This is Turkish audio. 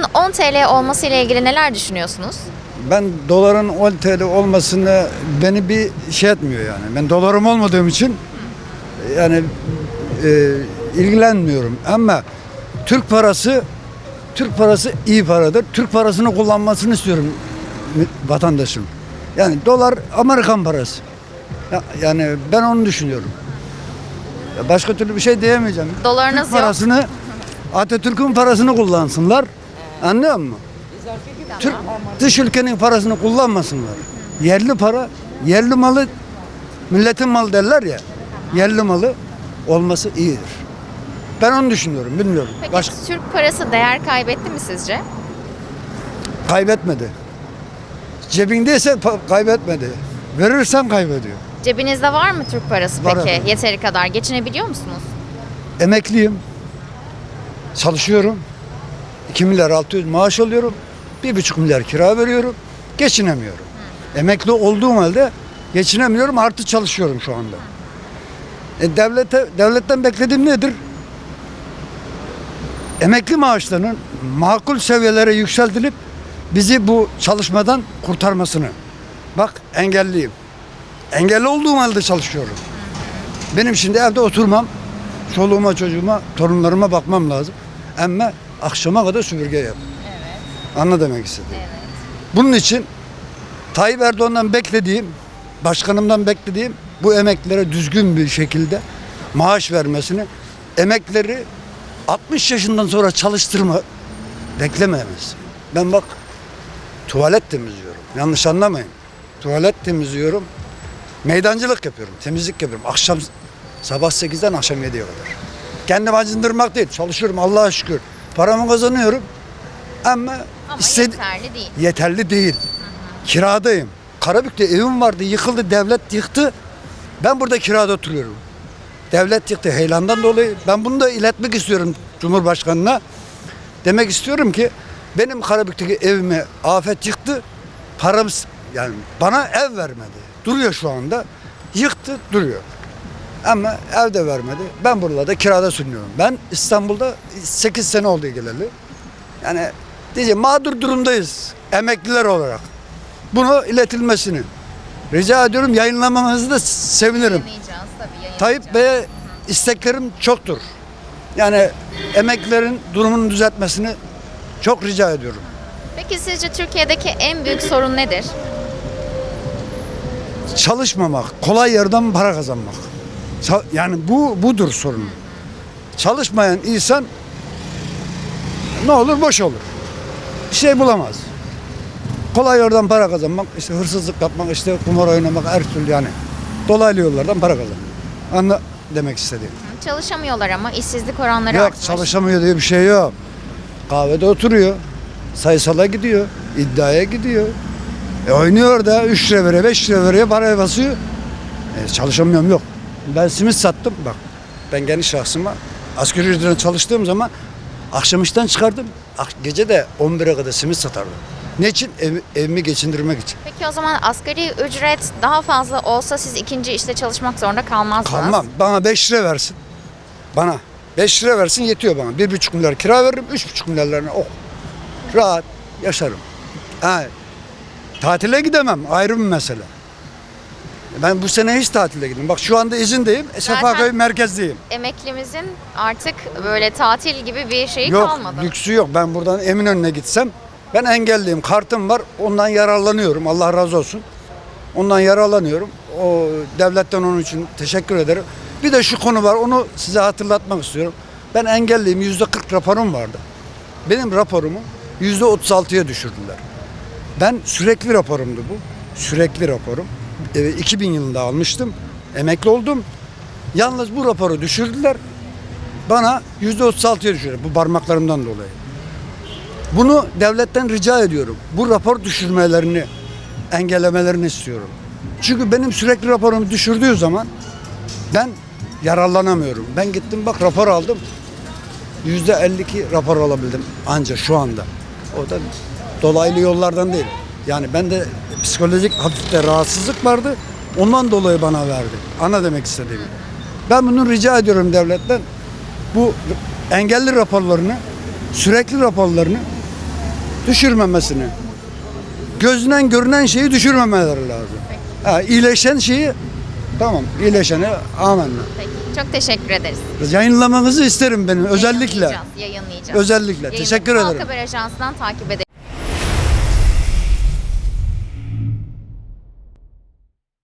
Doların 10 TL olması ile ilgili neler düşünüyorsunuz? Ben doların 10 TL olmasını beni bir şey etmiyor yani. Ben dolarım olmadığım için yani e, ilgilenmiyorum. Ama Türk parası Türk parası iyi paradır. Türk parasını kullanmasını istiyorum vatandaşım. Yani dolar Amerikan parası. Ya- Yani ben onu düşünüyorum. Ya Başka türlü bir şey diyemeyeceğim. Dolarınız Türk yok. parasını Atatürk'ün parasını kullansınlar. Anlıyor musun? Türk dış ülkenin parasını kullanmasınlar. Yerli para, yerli malı milletin malı derler ya. Yerli malı olması iyidir. Ben onu düşünüyorum, bilmiyorum. Peki Başka Türk parası değer kaybetti mi sizce? kaybetmedi. Cebindeyse kaybetmedi. Verirsen kaybediyor. Cebinizde var mı Türk parası Var peki? efendim. Yeteri kadar geçinebiliyor musunuz? Emekliyim. Çalışıyorum. 2 milyar 600 maaş alıyorum. 1,5 milyar kira veriyorum. Geçinemiyorum. Emekli olduğum halde geçinemiyorum artı çalışıyorum şu anda. E devlete, devletten beklediğim nedir? Emekli maaşlarının makul seviyelere yükseltilip bizi bu çalışmadan kurtarmasını. Bak engelliyim. Engelli olduğum halde çalışıyorum. Benim şimdi evde oturmam. Çoluğuma, çocuğuma, torunlarıma bakmam lazım. Ama akşama kadar süpürge yap. Anla demek istedim. Bunun için Tayyip Erdoğan'dan beklediğim, başkanımdan beklediğim bu emeklilere düzgün bir şekilde maaş vermesini, emekleri 60 yaşından sonra çalıştırma beklememesi. Ben bak tuvalet temizliyorum. Yanlış anlamayın. Tuvalet temizliyorum. Meydancılık yapıyorum, temizlik yapıyorum. Akşam sabah 8'den akşam 7'ye kadar. Kendim acındırmak değil, çalışıyorum Allah'a şükür. Paramı kazanıyorum. Ama, Ama istedi- yeterli değil. yeterli değil. Kiradayım. Karabük'te evim vardı, yıkıldı, devlet yıktı. Ben burada kirada oturuyorum. Devlet yıktı heyelandan dolayı. Ben bunu da iletmek istiyorum Cumhurbaşkanı'na. Demek istiyorum ki benim Karabük'teki evime afet yıktı. Param yani bana ev vermedi. Duruyor şu anda. Yıktı duruyor. Ama ev de vermedi. Ben buralarda kirada sürünüyorum. Ben İstanbul'da 8 sene oldu geleli. Yani diyeceğim mağdur durumdayız emekliler olarak. Bunu iletilmesini rica ediyorum. Yayınlamamanızı da sevinirim. Tabii. Tayyip Bey'e isteklerim çoktur. Yani emeklilerin durumunu düzeltmesini çok rica ediyorum. Peki sizce Türkiye'deki en büyük sorun nedir? Çalışmamak, kolay yerden para kazanmak. Yani bu budur sorun. Çalışmayan insan ne olur boş olur. Bir şey bulamaz. Kolay yoldan para kazanmak, işte hırsızlık yapmak, işte kumar oynamak her türlü yani. Dolaylı yollardan para kazanmak. Anla demek istediğim. Çalışamıyorlar ama işsizlik oranları Yok artmış. çalışamıyor diye bir şey yok. Kahvede oturuyor. Sayısala gidiyor. iddiaya gidiyor. E oynuyor da 3 lira veriyor, 5 lira veriyor, paraya basıyor. E çalışamıyorum yok. Ben simit sattım bak. Ben kendi şahsıma asgari ücretle çalıştığım zaman akşam işten çıkardım. Gece de 11'e kadar simit satardım. Ne için? Ev, evimi geçindirmek için. Peki o zaman asgari ücret daha fazla olsa siz ikinci işte çalışmak zorunda kalmazdınız. Kalmam. Bana 5 lira versin. Bana. 5 lira versin yetiyor bana. 1,5 milyar kira veririm. 3,5 milyarlarına oh. Rahat yaşarım. Ha, tatile gidemem. Ayrı bir mesele. Ben bu sene hiç tatile gittim. Bak şu anda izindeyim. Sefaköy merkezdeyim. Emeklimizin artık böyle tatil gibi bir şeyi Yok kalmadı. lüksü yok. Ben buradan Eminönü'ne gitsem ben engelliyim. Kartım var. Ondan yararlanıyorum. Allah razı olsun. Ondan yararlanıyorum. O devletten onun için teşekkür ederim. Bir de şu konu var. Onu size hatırlatmak istiyorum. Ben engelliyim. Yüzde 40 raporum vardı. Benim raporumu yüzde 36'ya düşürdüler. Ben sürekli raporumdu bu. Sürekli raporum. E, 2000 yılında almıştım. Emekli oldum. Yalnız bu raporu düşürdüler. Bana yüzde 36'ya düşürdü bu parmaklarımdan dolayı. Bunu devletten rica ediyorum. Bu rapor düşürmelerini, engellemelerini istiyorum. Çünkü benim sürekli raporumu düşürdüğü zaman ben yararlanamıyorum. Ben gittim bak rapor aldım. Yüzde 52 rapor alabildim anca şu anda. O da dolaylı yollardan değil. Yani ben de psikolojik hafifte rahatsızlık vardı. Ondan dolayı bana verdi. Ana demek istediğim. Ben bunu rica ediyorum devletten. Bu engelli raporlarını, sürekli raporlarını Düşürmemesini. Gözünden görünen şeyi düşürmemeleri lazım. Ha, iyileşen şeyi tamam iyileşeni amenna. Peki. Çok teşekkür ederiz. Yayınlamanızı isterim benim özellikle. Yayınlayacağız. yayınlayacağız. Özellikle. Teşekkür Halk ederim. Haber Ajansı'ndan takip edelim.